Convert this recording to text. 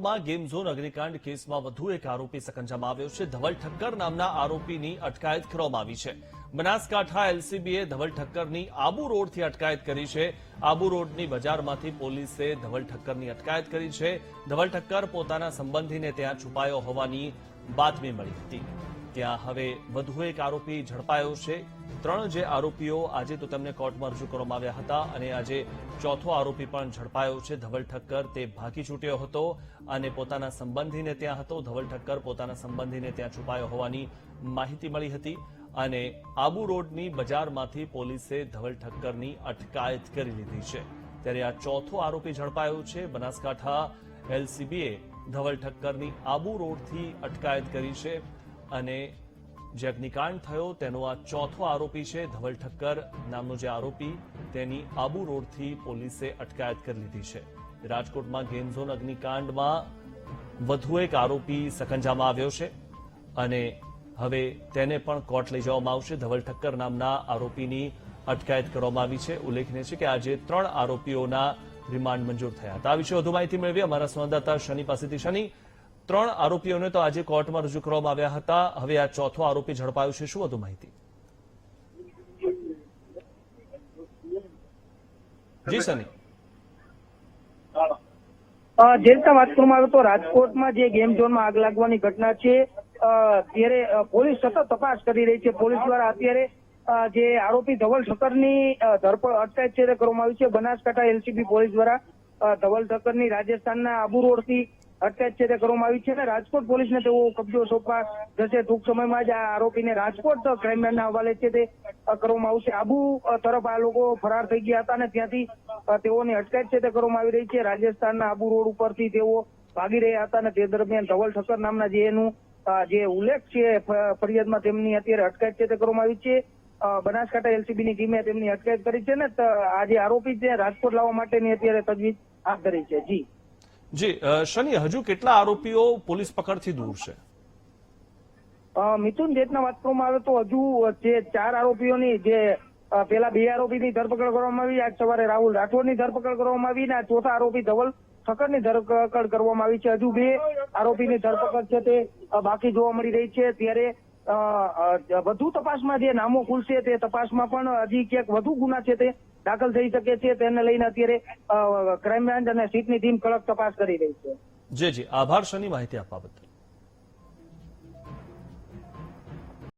રાજકોટમાં game zone અગ્નિકાંડ કેસમાં વધુ એક આરોપી સકંજામાં આવ્યો છે. ધવલ ઠક્કર નામના આરોપીની અટકાયત કરવામાં આવી છે. બનાસકાંઠા એલસીબીએ ધવલ ઠક્કરની આબુ રોડથી અટકાયત કરી છે. આબુ રોડની બજારમાંથી પોલીસે ધવલ ઠક્કરની અટકાયત કરી છે. ધવલ ઠક્કર પોતાના સંબંધીને ત્યાં છુપાયો હોવાની બાતમી મળી હતી. ત્યાં હવે વધુ એક આરોપી ઝડપાયો છે. ત્રણ જે આરોપીઓ આજે તો તેમને કોર્ટમાં રજૂ કરવામાં આવ્યા હતા અને આજે ચોથો આરોપી પણ ઝડપાયો છે. ધવલ ઠક્કર તે ભાગી છૂટ્યો હતો અને પોતાના સંબંધીને ત્યાં હતો. ધવલ ઠક્કર પોતાના સંબંધીને ત્યાં છુપાયો હોવાની માહિતી મળી હતી અને આબુ રોડની બજારમાંથી પોલીસે ધવલ ઠક્કરની અટકાયત કરી લીધી છે. ત્યારે આ ચોથો આરોપી ઝડપાયો છે. બનાસકાંઠા એલસીબીએ ધવલ ઠક્કરની આબુ રોડથી અટકાયત કરી છે અને જે અગ્નિકાંડ થયો તેનો આ ચોથો આરોપી છે ધવલ ઠક્કર. નામનો જે આરોપી, તેની આબુ રોડથી પોલીસે અટકાયત કરી લીધી છે. રાજકોટમાં ગેમઝોન અગ્નિકાંડમાં વધુ એક આરોપી સકંજામાં આવ્યો છે અને હવે તેને પણ કોર્ટ લઈ જવામાં આવશે. ધવલ ઠક્કર નામના આરોપીની અટકાયત કરવામાં આવી છે. ઉલ્લેખનીય છે કે આજે ત્રણ આરોપીઓના રિમાન્ડ મંજૂર થયા હતા. આ વિશે વધુ માહિતી મેળવી અમારા સંવાદદાતા શનિ પાસેથી. શનિ ત્રણ આરોપીઓને તો આજે કોર્ટમાં રજૂ કરવામાં આવ્યા હતા. હવે આ ચોથો આરોપી ઝડપાયો છે. શું વધુ માહિતી? જી સની. જે રીતના વાત કરવામાં આવે તો રાજકોટમાં જે ગેમ ઝોનમાં આગ લાગવાની ઘટના છે ત્યારે પોલીસ સતત તપાસ કરી રહી છે. પોલીસ દ્વારા અત્યારે જે આરોપી ધવલ ઠક્કરની ધરપકડ અટકાયત છે કરવામાં આવી છે. બનાસકાંઠા એલસીબી પોલીસ દ્વારા ધવલ ઠક્કરની રાજસ્થાનના આબુ રોડથી અટકાયત કરવામાં આવી છે અને રાજકોટ પોલીસને તેઓ કબજો સોંપવા જશે. ટૂંક સમયમાં જ આ આરોપીને રાજકોટ ક્રાઇમ હવાલે છે તે કરવામાં આવશે. આબુ તરફ આ લોકો ફરાર થઈ ગયા હતા અને ત્યાંથી તેઓની અટકાયત છે તે કરવામાં આવી રહી છે. રાજસ્થાનના આબુ રોડ ઉપરથી તેઓ ભાગી રહ્યા હતા અને તે દરમિયાન ધવલ ઠક્કર નામના જે એનું જે ઉલ્લેખ છે ફરિયાદમાં તેમની અત્યારે અટકાયત છે તે કરવામાં આવી છે. બનાસકાંઠા એલસીબીની ટીમે તેમની અટકાયત કરી છે ને આ જે આરોપી છે, રાજકોટ લાવવા માટેની અત્યારે તજવીજ હાથ ધરી છે. જી. જી શનિ, હજુ કેટલા આરોપીઓ પોલીસ પકડથી દૂર છે? મિથુન જેટના વાત કરવામાં આવે તો હજુ જે ચાર આરોપીઓની, જે પેલા બે આરોપીની ધરપકડ કરવામાં આવી, આજ સવારે રાહુલ રાઠોડની ધરપકડ કરવામાં આવી અને ચોથા આરોપી ધવલ ઠક્કરની ધરપકડ કરવામાં આવી છે. હજુ બે આરોપીની ધરપકડ છે તે બાકી જોવા મળી રહી છે. ત્યારે વધુ તપાસમાં જે નામો ખુલશે તે તપાસમાં પણ હજી ક્યાંક વધુ ગુના છે તે દાખલ થઈ શકે છે. તેને લઈને અત્યારે ક્રાઇમ બ્રાન્ચ અને સીટની ટીમ કડક તપાસ કરી રહી છે. જી જી. આભાર, શની માહિતી આપવા બદલ.